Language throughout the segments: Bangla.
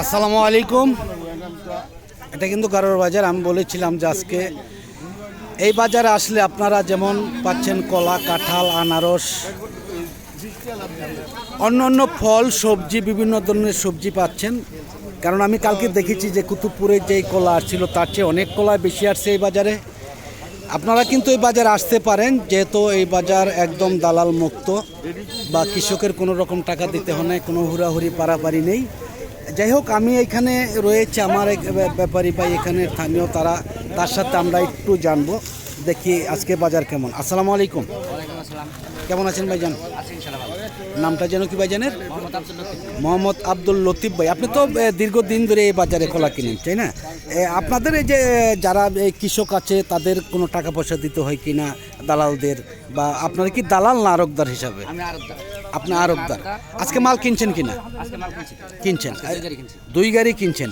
আসসালামু আলাইকুম। এটা কিন্তু গারোর বাজার, আমি বলেছিলাম যে আজকে এই বাজারে আসলে আপনারা যেমন পাচ্ছেন কলা, কাঁঠাল, আনারস, অন্য অন্য ফল, সবজি, বিভিন্ন ধরনের সবজি পাচ্ছেন। কারণ আমি কালকে দেখেছি যে কুতুবপুরে যেই কলা আসছিল, তার চেয়ে অনেক কলা বেশি আসছে এই বাজারে। আপনারা কিন্তু এই বাজার আসতে পারেন যেহেতু এই বাজার একদম দালাল মুক্ত বা কৃষকের কোনো রকম টাকা দিতে হয় না কোনো হুড়াহুড়ি পারাপারি নেই। যাই হোক আমি এখানে রয়েছে আমার এক ব্যা- ব্যাপারী ভাই এখানে স্থানীয় তারা তার সাথে আমরা একটু জানব দেখি আজকে বাজার কেমন। আসসালামু আলাইকুম। কেমন আছেন ভাইজান? নামটা যেন কি ভাইজানের? মোহাম্মদ আব্দুল লতিফ ভাই আপনি তো দীর্ঘদিন ধরে এই বাজারে কলা কিনেন তাই না? আপনাদের এই যে যারা কৃষক আছে তাদের কোনো টাকা পয়সা দিতে হয় কি না দালালদের? বা আপনারা কি দালাল না আরকদার হিসাবে? আপনি আরকদার আজকে মাল কিনছেন কিনা? মাল কিনছি। কিনছেন। দুই গাড়ি কিনছেন।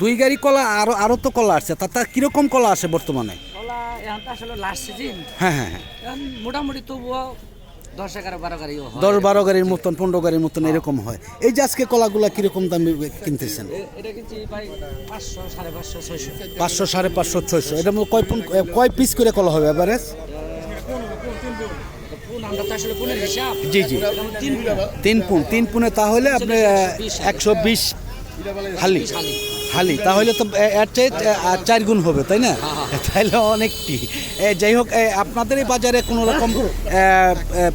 দুই গাড়ি কলা আরও আরও তো কলা আসছে। তা তা কীরকম কলা আসে বর্তমানে? হ্যাঁ হ্যাঁ হ্যাঁ। মোটামুটি তবুও দশ বারো গাড়ির মতন পনেরো গাড়ির মতন এরকম হয়। এই যে আজকে কলাগুলা কীরকম দামে কিনতেছেন? পাঁচশো সাড়ে পাঁচশো ছয়শো। এটা কয় কয় পিস করে কলা হবে হিসাব? জি জি। তিন তিন পুন। তিন পুনে তাহলে আপনি একশো বিশ হালি। হালি। হালি তাহলে তো এর চেয়ে চার গুণ হবে তাই না? তাহলে অনেকটি। যাই হোক আপনাদের এই বাজারে কোনো রকম এ,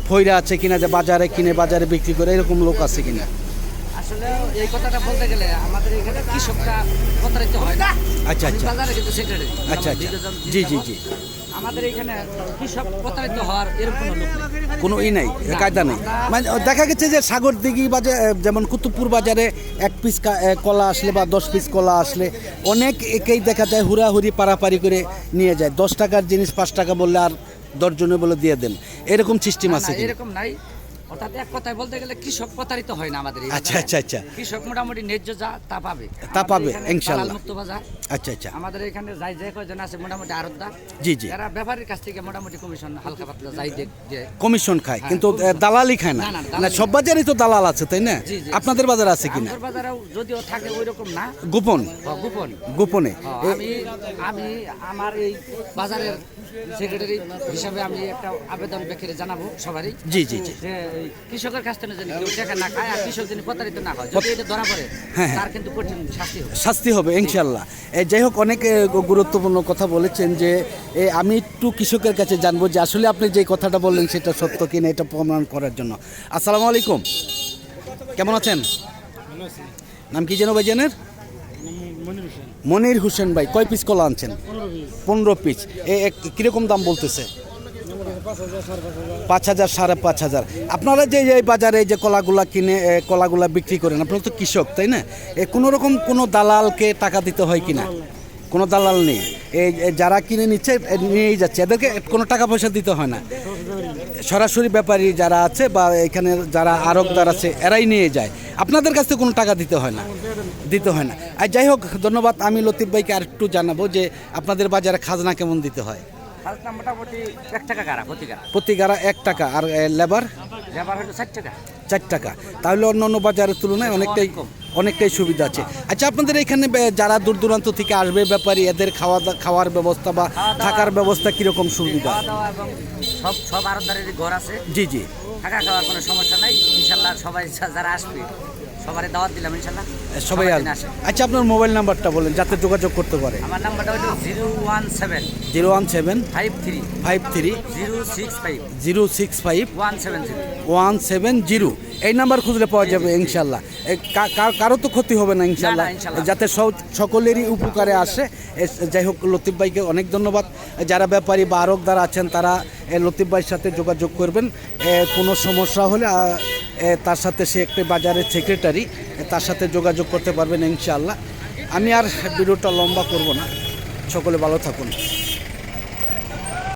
ফইরা আছে কিনা যে বাজারে কিনে বাজারে বিক্রি করে এরকম লোক আছে কিনা? আসলে এই কথাটা বলতে গেলে আমাদের এখানে কৃষকরা প্রতারিত হয় না। আচ্ছা, আচ্ছা। আচ্ছা আচ্ছা। জি জি জি। আমাদের এখানে কৃষক প্রতারিত হওয়ার এরকম কোনো লোক নেই। কোনো ই নাই কায়দা নেই। মানে দেখা গেছে যে সাগর দিঘি বাজার যেমন কুতুবপুর বাজারে এক পিস কলা আসলে বা দশ পিস কলা আসলে অনেক একেই দেখা যায় হুড়াহুড়ি পারাপারি করে নিয়ে যায়। দশ টাকার জিনিস পাঁচ টাকা বললে আর দশজনে বলে দিয়ে দেন। এরকম সিস্টেম আছে এরকম নাই। অর্থাৎ এক কথায় বলতে গেলে কৃষক প্রতারিত হয় না আমাদের আচ্ছা, আচ্ছা, আচ্ছা। কৃষক মোটামুটি ন্যায্য যা তা পাবে। তা পাবে, ইনশাআল্লাহ। মুক্ত বাজার। আচ্ছা আচ্ছা। আমাদের এখানে যাই যে কয়জন আছে মোটামুটি আরতদা জি জি। এরা ব্যাপারীর কাছ থেকে মোটামুটি কমিশন হালকা পাতলা যাই দেখ যে কমিশন খায় হ্যাঁ, কিন্তু। দালালি খায় না। না, সব বাজারেই তো দালাল আছে তাই না। আপনাদের বাজার আছে কিনা? আমাদের বাজারেও যদিও থাকে ওই রকম না। গোপন? গোপন। গোপনে? আমি আমি আমার এই বাজারের সেক্রেটারি হিসাবে আমি একটা আবেদন ব্যক্তিরে জানাব সবারই। জি জি জি। কৃষকের কাছ থেকে যেন কেউ টাকা না খায় আর কৃষক যেন প্রতারিত না হয়। যদি এটা ধরা পড়ে হ্যাঁ। তার কিন্তু কঠিন শাস্তি হবে। শাস্তি হবে ইনশাল্লাহ যাই হোক অনেক গুরুত্বপূর্ণ কথা বলেছেন যে এ, আমি একটু কৃষকের কাছে জানব যে আসলে আপনি যে কথাটা বললেন সেটা সত্য কিনা এটা প্রমাণ করার জন্য। আসসালামু আলাইকুম। কেমন আছেন? নাম কি যেন ভাইজানের? মনির হোসেন। ভাই কয় পিস কলা আনছেন? পনেরো পিস। এ এ, কীরকম দাম বলতেছে? পাঁচ হাজার, সাড়ে পাঁচ হাজার। আপনারা যে এই বাজারে যে কলাগুলা কিনে কলাগুলা বিক্রি করেন, আপনারা তো কৃষক, তাই না? এ, কোনো রকম কোনো দালালকে টাকা দিতে হয় কিনা? কোনো দালাল নেই। এই যারা কিনে নিচ্ছে নিয়েই যাচ্ছে। এদেরকে কোনো টাকা পয়সা দিতে হয় না। সরাসরি ব্যাপারী যারা আছে বা এখানে যারা আরকদার আছে, এরাই নিয়ে যায়। আপনাদের কাছে কোনো টাকা দিতে হয় না। দিতে হয় না। আর যাই হোক, ধন্যবাদ। আমি লতিফ ভাইকে আর একটু জানাব যে আপনাদের বাজারে খাজনা কেমন দিতে হয়। মোটামুটি এক টাকা প্রতি গাড়া। এক টাকা আর লেবার? ব্যাপার হলো ষাট টাকা। চার টাকা। তাহলে অন্য অন্য বাজারের তুলনায় অনেকটাই অনেকটাই সুবিধা আছে। আচ্ছা আপনাদের এখানে যারা দূর দূরান্ত থেকে আসবে ব্যাপারী এদের খাওয়া খাওয়ার ব্যবস্থা বা থাকার ব্যবস্থা কীরকম সুবিধা? সব সব আরতদারের ঘর আছে। জি জি। থাকা খাওয়ার কোনো সমস্যা নাই। ইনশাল্লাহ সবাই যারা আসবে সবারই দাওয়াত দিলাম ইনশাল্লাহ। সবাই আসে। আচ্ছা আপনার মোবাইল নাম্বারটা বলেন যাতে যোগাযোগ করতে পারে। আমার নাম্বারটা হলো zero one seven zero one seven five three five three zero six five zero six five one seven zero. One seven zero. এই নাম্বার খুঁজলে পাওয়া যাবে ইনশাল্লাহ। কারও তো ক্ষতি হবে না ইনশাল্লাহ। যাতে সব- সকলেরই উপকারে আসে। যাই হোক লতিফ ভাইকে অনেক ধন্যবাদ। যারা ব্যাপারী বা আরকদার আছেন তারা লতিফ ভাইয়ের সাথে যোগাযোগ করবেন। কোনো সমস্যা হলে তার সাথে সে একটি বাজারের সেক্রেটারি তার সাথে যোগাযোগ করতে পারবেন ইনশাল্লাহ। আমি আর ভিডিওটা লম্বা করব না। সকলে ভালো থাকুন।